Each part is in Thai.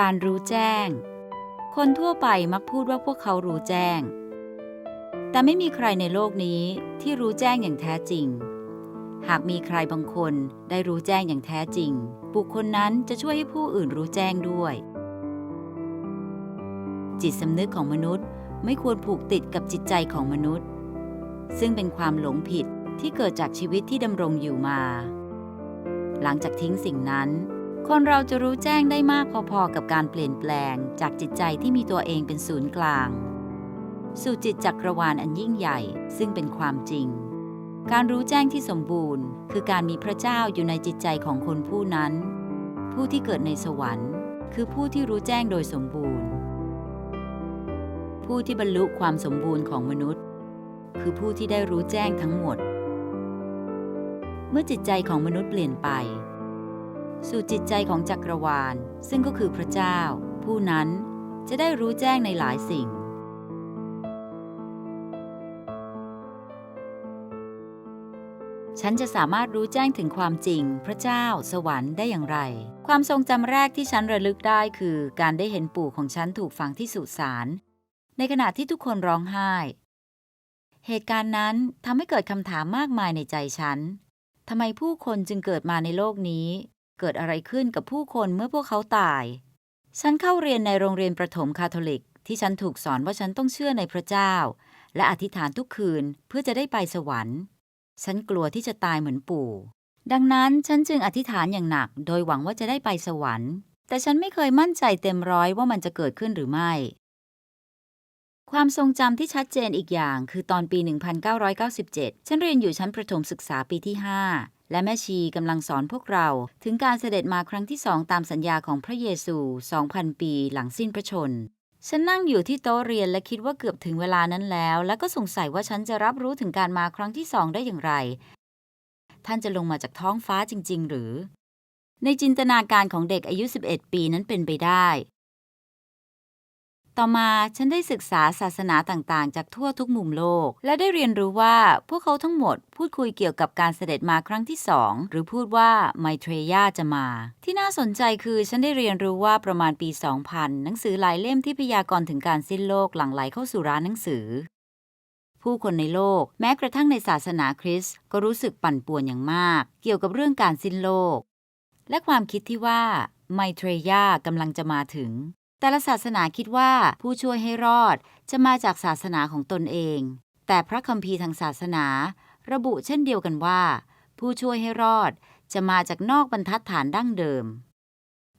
การรู้แจ้ง คนทั่วไปมักพูดว่าพวกเขารู้แจ้ง แต่ไม่มีใครในโลกนี้ที่รู้แจ้งอย่างแท้จริง หากมีใครบางคนได้รู้แจ้งอย่างแท้จริง บุคคลนั้นจะช่วยให้ผู้อื่นรู้แจ้งด้วย จิตสำนึกของมนุษย์ไม่ควรผูกติดกับจิตใจของมนุษย์ ซึ่งเป็นความหลงผิดที่เกิดจากชีวิตที่ดำรงอยู่มา หลังจากทิ้งสิ่งนั้น คนเราจะรู้แจ้งได้มากพอๆกับการเปลี่ยนแปลงจากจิตใจที่มีตัวเองเป็นศูนย์กลาง สู่จิตจักรวาลอันยิ่งใหญ่ซึ่งเป็นความจริง การรู้แจ้งที่สมบูรณ์ คือการมีพระเจ้าอยู่ในจิตใจของคนผู้นั้น ผู้ที่เกิดในสวรรค์ คือผู้ที่รู้แจ้งโดยสมบูรณ์ ผู้ที่บรรลุความสมบูรณ์ของมนุษย์ คือผู้ที่ได้รู้แจ้งทั้งหมด เมื่อจิตใจของมนุษย์เปลี่ยนไป สู่จิตใจของจักรวาล ซึ่งก็คือพระเจ้า ผู้นั้นจะได้รู้แจ้งในหลายสิ่ง ฉันจะสามารถรู้แจ้งถึงความจริง พระเจ้า สวรรค์ได้อย่างไร ความทรงจำแรกที่ฉันระลึกได้คือการได้เห็นปู่ของฉันถูกฝังที่สุสานในขณะที่ทุกคนร้องไห้ เหตุการณ์นั้นทำให้เกิดคำถามมากมายในใจฉันทำไมผู้คนจึงเกิดมาในโลกนี้ เกิดอะไรขึ้นกับผู้คนเมื่อพวกเขาตาย ฉันเข้าเรียนในโรงเรียนประถมคาทอลิก ที่ฉันถูกสอนว่าฉันต้องเชื่อในพระเจ้า และอธิษฐานทุกคืนเพื่อจะได้ไปสวรรค์ ฉันกลัวที่จะตายเหมือนปู่ ดังนั้นฉันจึงอธิษฐานอย่างหนัก โดยหวังว่าจะได้ไปสวรรค์ แต่ฉันไม่เคยมั่นใจเต็มร้อยว่ามันจะเกิดขึ้นหรือไม่ความทรงจำที่ชัดเจนอีกอย่าง คือตอนปี 1997 ฉันเรียนอยู่ชั้นประถมศึกษาปีที่ 5 และแม่ชีกำลังสอนพวกเรา ถึงการเสด็จมาครั้งที่สองตามสัญญาของพระเยซู 2,000 ปีหลังสิ้นพระชน ฉันนั่งอยู่ที่โต๊ะเรียนและคิดว่าเกือบถึงเวลานั้นแล้ว และก็สงสัยว่าฉันจะรับรู้ถึงการมาครั้งที่สองได้อย่างไร ท่านจะลงมาจากท้องฟ้าจริง ๆ หรือ ในจินตนาการของเด็กอายุ 11 ปีนั้นเป็นไปได้ ต่อมาฉันได้ศึกษาศาสนาต่างๆ จากทั่วทุกมุมโลก และได้เรียนรู้ว่าพวกเขาทั้งหมดพูดคุยเกี่ยวกับการเสด็จมาครั้งที่สองหรือพูดว่าไมเทรยาจะมา ที่น่าสนใจคือฉันได้เรียนรู้ว่าประมาณปี 2000 หนังสือหลายเล่มที่พยากรณ์ถึงการสิ้นโลกหลั่งไหลเข้าสู่ร้านหนังสือ ผู้คนในโลก แม้กระทั่งในศาสนาคริสต์ก็รู้สึกปั่นป่วนอย่างมาก เกี่ยวกับเรื่องการสิ้นโลก และความคิดที่ว่าไมเทรยากำลังจะมาถึง แต่ละศาสนาคิดว่าผู้ช่วยให้รอดจะมาจากศาสนาของตนเอง แต่พระคัมภีร์ทางศาสนา ระบุเช่นเดียวกันว่า ผู้ช่วยให้รอดจะมาจากนอกบรรทัดฐานดั้งเดิม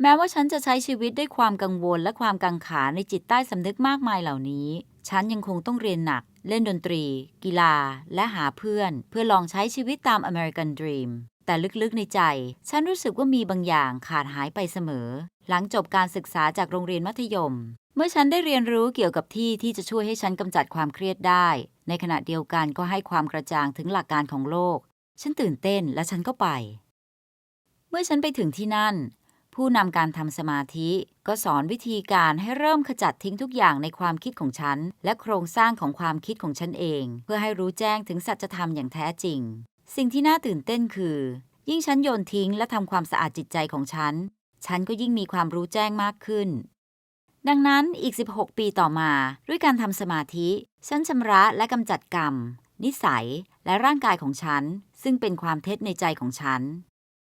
แม้ว่าฉันจะใช้ชีวิตด้วยความกังวลและความกังขาในจิตใต้สำนึกมากมายเหล่านี้ ฉันยังคงต้องเรียนหนัก เล่นดนตรี กีฬา และหาเพื่อน เพื่อลองใช้ชีวิตตาม American Dream แต่ลึกๆในใจ ฉันรู้สึกว่ามีบางอย่างขาดหายไปเสมอ หลังจบการศึกษาจากโรงเรียนมัธยม เมื่อฉันได้เรียนรู้เกี่ยวกับที่ที่จะช่วยให้ฉันกำจัดความเครียดได้ ในขณะเดียวกันก็ให้ความกระจ่างถึงหลักการของโลก ฉันตื่นเต้นและฉันก็ไป เมื่อฉันไปถึงที่นั่น ผู้นำการทำสมาธิก็สอนวิธีการให้เริ่มขจัดทิ้งทุกอย่างในความคิดของฉัน และโครงสร้างของความคิดของฉันเอง เพื่อให้รู้แจ้งถึงสัจธรรมอย่างแท้จริง สิ่งที่น่าตื่นเต้นคือ ยิ่งฉันโยนทิ้งและทำความสะอาดจิตใจของฉัน ฉันก็ยิ่งมีความรู้แจ้งมากขึ้น ดังนั้นอีก 16 ปีต่อมาด้วยการทำสมาธิ ฉันชำระและกำจัดกรรม นิสัยและร่างกายของฉัน ซึ่งเป็นความเท็จในใจของฉัน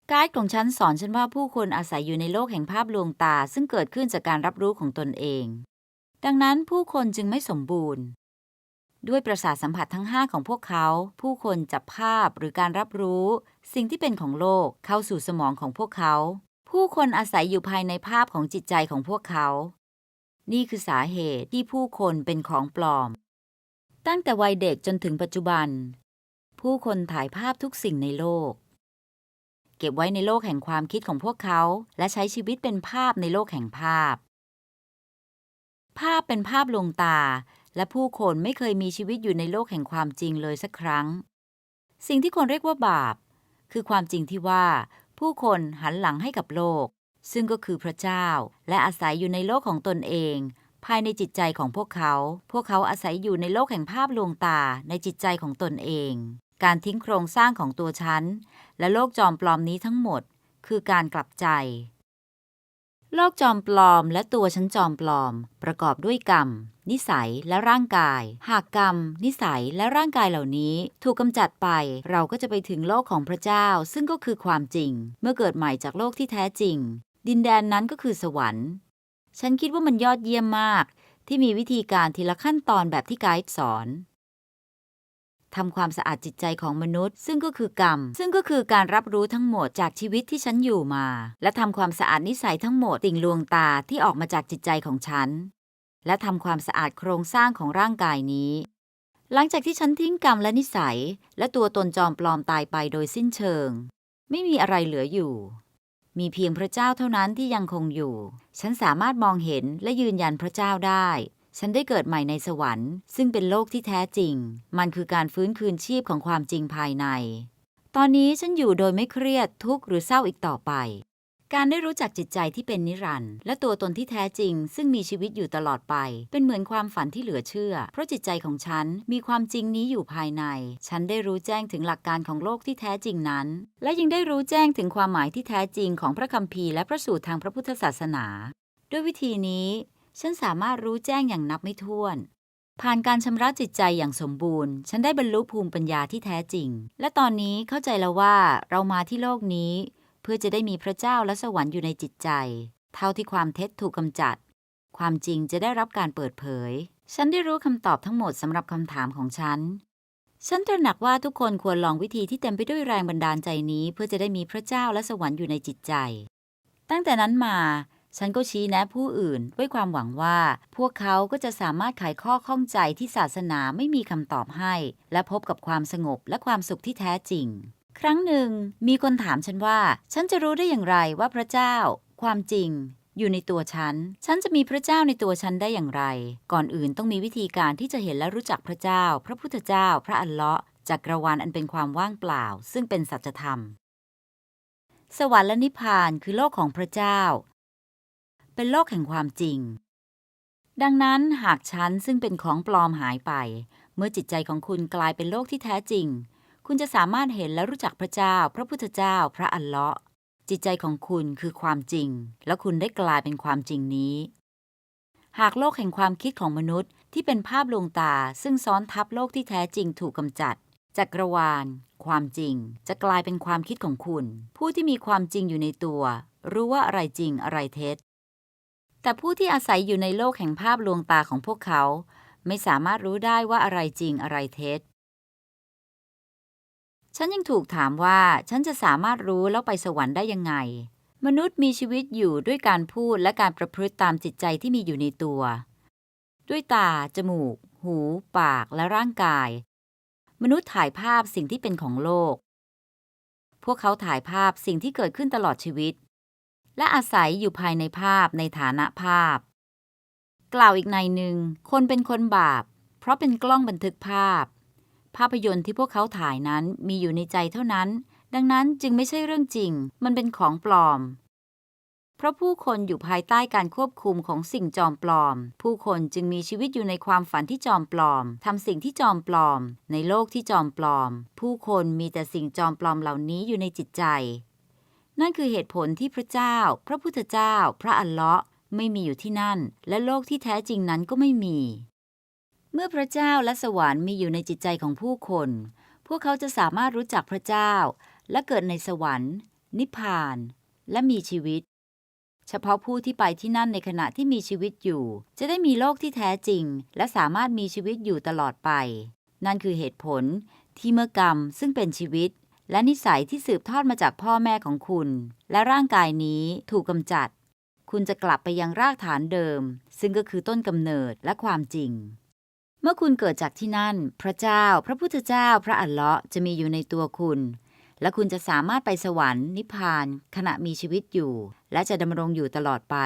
ไกด์ของฉันสอนฉันว่าผู้คนอาศัยอยู่ในโลกแห่งภาพลวงตาซึ่งเกิดขึ้นจากการรับรู้ของตนเอง ดังนั้นผู้คนจึงไม่สมบูรณ์ ด้วยประสาทสัมผัสทั้ง 5 ของพวกเขา ผู้คนจับภาพหรือการรับรู้ สิ่งที่เป็นของโลกเข้าสู่สมองของพวกเขา ผู้คนอาศัยอยู่ภายในภาพของจิตใจของพวกเขา นี่คือสาเหตุที่ผู้คนเป็นของปลอม ตั้งแต่วัยเด็กจนถึงปัจจุบัน ผู้คนถ่ายภาพทุกสิ่งในโลก เก็บไว้ในโลกแห่งความคิดของพวกเขา และใช้ชีวิตเป็นภาพในโลกแห่งภาพ ภาพเป็นภาพลวงตา และผู้คนไม่เคยมีชีวิตอยู่ในโลกแห่งความจริงเลยสักครั้ง สิ่งที่คนเรียกว่าบาป คือความจริงที่ว่า ผู้คนหันหลังให้กับโลก ซึ่งก็คือพระเจ้า และอาศัยอยู่ในโลกของตนเอง ภายในจิตใจของพวกเขา พวกเขาอาศัยอยู่ในโลกแห่งภาพลวงตาในจิตใจของตนเอง การทิ้งโครงสร้างของตัวฉัน และโลกจอมปลอมนี้ทั้งหมด คือการกลับใจ โลกจอมปลอมและตัวฉันจอมปลอม ประกอบด้วยกรรม นิสัยและร่างกาย หากกรรม นิสัยและร่างกายเหล่านี้ ถูกกำจัดไปเราก็จะไปถึงโลกของพระเจ้า ซึ่งก็คือความจริง เมื่อเกิดใหม่จากโลกที่แท้จริง ดินแดนนั้นก็คือสวรรค์ ฉันคิดว่ามันยอดเยี่ยมมาก ที่มีวิธีการทีละขั้นตอนแบบที่ไกด์สอน ทำความสะอาดจิตใจของมนุษย์ ซึ่งก็คือกรรม ซึ่งก็คือการรับรู้ทั้งหมดจากชีวิตที่ฉันอยู่มา และทำความสะอาดนิสัยทั้งหมดติ่งลวงตาที่ออกมาจากจิตใจของฉัน และทำความสะอาดโครงสร้างของร่างกายนี้ หลังจากที่ฉันทิ้งกรรมและนิสัย และตัวตนจอมปลอมตายไปโดยสิ้นเชิง ไม่มีอะไรเหลืออยู่ มีเพียงพระเจ้าเท่านั้นที่ยังคงอยู่ ฉันสามารถมองเห็นและยืนยันพระเจ้าได้ ฉันได้เกิดใหม่ในสวรรค์ ซึ่งเป็นโลกที่แท้จริง มันคือการฟื้นคืนชีพของความจริงภายใน ตอนนี้ฉันอยู่โดยไม่เครียดทุกข์หรือเศร้าอีกต่อไป การได้รู้จักจิตใจที่เป็นนิรันดร์และตัวตนที่แท้จริง ซึ่งมีชีวิตอยู่ตลอดไป เป็นเหมือนความฝันที่เหลือเชื่อ เพราะจิตใจของฉันมีความจริงนี้อยู่ภายใน ฉันได้รู้แจ้งถึงหลักการของโลกที่แท้จริงนั้น และยังได้รู้แจ้งถึงความหมายที่แท้จริงของพระคัมภีร์และพระสูตรทางพระพุทธศาสนาด้วยวิธีนี้ ฉันสามารถรู้แจ้งอย่างนับไม่ถ้วน ผ่านการชำระจิตใจอย่างสมบูรณ์ ฉันได้บรรลุภูมิปัญญาที่แท้จริง และตอนนี้เข้าใจแล้วว่าเรามาที่โลกนี้ เพื่อจะได้มีพระเจ้าและสวรรค์อยู่ในจิตใจ เท่าที่ความเท็จถูกกำจัด ความจริงจะได้รับการเปิดเผย ฉันได้รู้คำตอบทั้งหมดสำหรับคำถามของฉันฉันตระหนักว่าทุกคนควรลองวิธีที่เต็มไปด้วยแรงบันดาลใจนี้ เพื่อจะได้มีพระเจ้าและสวรรค์อยู่ในจิตใจ ตั้งแต่นั้นมา ฉันก็ชี้แนะผู้อื่นด้วยความหวังว่า พวกเขาก็จะสามารถไขข้อข้องใจที่ศาสนาไม่มีคำตอบให้ และพบกับความสงบและความสุขที่แท้จริง ครั้งหนึ่ง มีคนถามฉันว่า ฉันจะรู้ได้อย่างไรว่าพระเจ้า ความจริง อยู่ในตัวฉัน ฉันจะมีพระเจ้าในตัวฉันได้อย่างไร ก่อนอื่นต้องมีวิธีการที่จะเห็นและรู้จักพระเจ้า พระพุทธเจ้า พระอัลเลาะห์จักรวาลอันเป็นความว่างเปล่า ซึ่งเป็นสัจธรรมสวรรค์และนิพพานคือโลกของพระเจ้า เป็นโลกแห่งความจริง ดังนั้นหากฉันซึ่งเป็นของปลอมหายไป เมื่อจิตใจของคุณกลายเป็นโลกที่แท้จริง คุณจะสามารถเห็นและรู้จักพระเจ้า พระพุทธเจ้า พระอัลเลาะห์จิตใจของคุณคือความจริง และคุณได้กลายเป็นความจริงนี้ หากโลกแห่งความคิดของมนุษย์ที่เป็นภาพลวงตาซึ่งซ้อนทับโลกที่แท้จริงถูกกำจัดจักรวาล ความจริง จะกลายเป็นความคิดของคุณ ผู้ที่มีความจริงอยู่ในตัว รู้ว่าอะไรจริงอะไรเท็จ แต่ผู้ที่อาศัยอยู่ในโลกแห่งภาพลวงตาของพวกเขา ไม่สามารถรู้ได้ว่าอะไรจริงอะไรเท็จ ฉันยังถูกถามว่าฉันจะสามารถรู้แล้วไปสวรรค์ได้ยังไง มนุษย์มีชีวิตอยู่ด้วยการพูดและการประพฤติตามจิตใจที่มีอยู่ในตัว ด้วยตา จมูก หู ปาก และร่างกาย มนุษย์ถ่ายภาพสิ่งที่เป็นของโลก พวกเขาถ่ายภาพสิ่งที่เกิดขึ้นตลอดชีวิต และอาศัยอยู่ภายในภาพในฐานะภาพ กล่าวอีกในหนึ่ง คนเป็นคนบาป เพราะเป็นกล้องบันทึกภาพ ภาพยนตร์ที่พวกเขาถ่ายนั้นมีอยู่ในใจเท่านั้น ดังนั้นจึงไม่ใช่เรื่องจริง มันเป็นของปลอม เพราะผู้คนอยู่ภายใต้การควบคุมของสิ่งจอมปลอม ผู้คนจึงมีชีวิตอยู่ในความฝันที่จอมปลอมทำสิ่งที่จอมปลอม ในโลกที่จอมปลอม ผู้คนมีแต่สิ่งจอมปลอมเหล่านี้อยู่ในจิตใจ นั่นคือเหตุผลที่พระเจ้า พระพุทธเจ้า พระอัลเลาะห์ไม่มีอยู่ที่นั่น และโลกที่แท้จริงนั้นก็ไม่มี เมื่อพระเจ้าและสวรรค์มีอยู่ในจิตใจของผู้คน พวกเขาจะสามารถรู้จักพระเจ้า และเกิดในสวรรค์ นิพพาน และมีชีวิต เฉพาะผู้ที่ไปที่นั่นในขณะที่มีชีวิตอยู่ จะได้มีโลกที่แท้จริง และสามารถมีชีวิตอยู่ตลอดไป นั่นคือเหตุผลที่เมื่อกรรมซึ่งเป็นชีวิต และนิสัยที่สืบทอดมาจากพ่อแม่ของคุณ และร่างกายนี้ถูกกำจัด คุณจะกลับไปยังรากฐานเดิม ซึ่งก็คือต้นกำเนิดและความจริง เมื่อคุณเกิดจากที่นั่น พระเจ้า พระพุทธเจ้า พระอัลเลาะห์จะมีอยู่ในตัวคุณ และคุณจะสามารถไปสวรรค์นิพพาน ขณะมีชีวิตอยู่ และจะดำรงอยู่ตลอดไป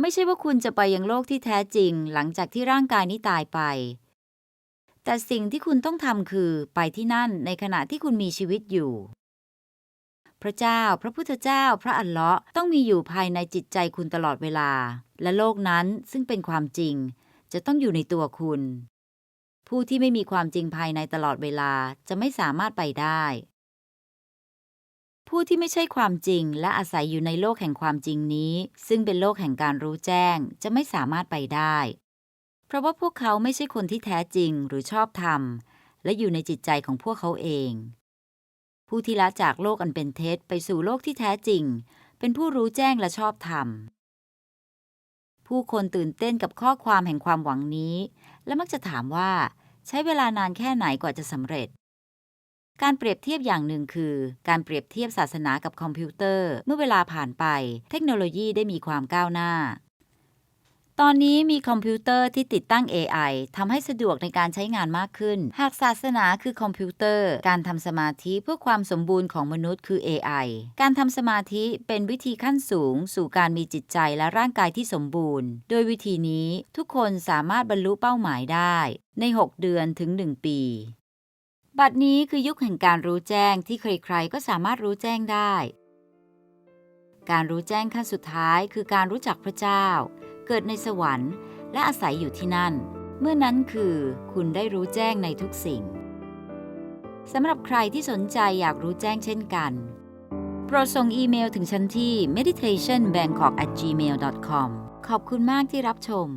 ไม่ใช่ว่าคุณจะไปยังโลกที่แท้จริง หลังจากที่ร่างกายนี้ตายไป แต่สิ่งที่คุณต้องทำคือไปที่นั่นในขณะที่คุณมีชีวิตอยู่ พระเจ้า พระพุทธเจ้า พระอัลเลาะห์ต้องมีอยู่ภายในจิตใจคุณตลอดเวลา และโลกนั้นซึ่งเป็นความจริง จะต้องอยู่ในตัวคุณ ผู้ที่ไม่มีความจริงภายในตลอดเวลาจะไม่สามารถไปได้ ผู้ที่ไม่ใช่ความจริงและอาศัยอยู่ในโลกแห่งความจริงนี้ ซึ่งเป็นโลกแห่งการรู้แจ้ง จะไม่สามารถไปได้ เพราะว่าพวกเขาไม่ใช่คนที่แท้จริงหรือชอบธรรม และอยู่ในจิตใจของพวกเขาเอง ผู้ที่ละจากโลกอันเป็นเท็จไปสู่โลกที่แท้จริง เป็นผู้รู้แจ้งและชอบธรรม ผู้คนตื่นเต้นกับข้อความแห่งความหวังนี้ และมักจะถามว่า ใช้เวลานานแค่ไหนกว่าจะสำเร็จการเปรียบเทียบอย่างหนึ่งคือ การเปรียบเทียบศาสนากับคอมพิวเตอร์ เมื่อเวลาผ่านไป เทคโนโลยีได้มีความก้าวหน้า ตอนนี้มีคอมพิวเตอร์ที่ติดตั้ง AI ทำให้สะดวกในการใช้งานมากขึ้น หากศาสนาคือคอมพิวเตอร์ การทำสมาธิเพื่อความสมบูรณ์ของมนุษย์คือ AI การทำสมาธิเป็นวิธีขั้นสูง สู่การมีจิตใจและร่างกายที่สมบูรณ์ โดยวิธีนี้ทุกคนสามารถบรรลุเป้าหมายได้ ใน 6 เดือนถึง 1 ปีบัดนี้คือยุคแห่งการรู้แจ้งที่ใครๆ ก็สามารถรู้แจ้งได้ การรู้แจ้งขั้นสุดท้ายคือการรู้จักพระเจ้า เกิดในสวรรค์ และอาศัยอยู่ที่นั่น เมื่อนั้นคือคุณได้รู้แจ้งในทุกสิ่งสำหรับใครที่สนใจอยากรู้แจ้งเช่นกัน โปรดส่งอีเมลถึงฉันที่ meditationbangkok@gmail.com ขอบคุณมากที่รับชม